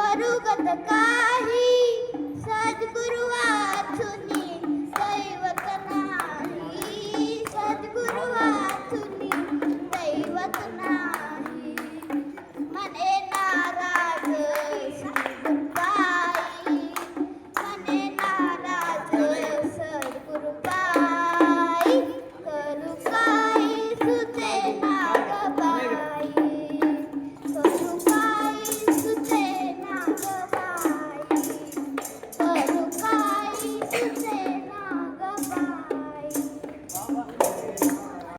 करू गत काही सद्गुरुवा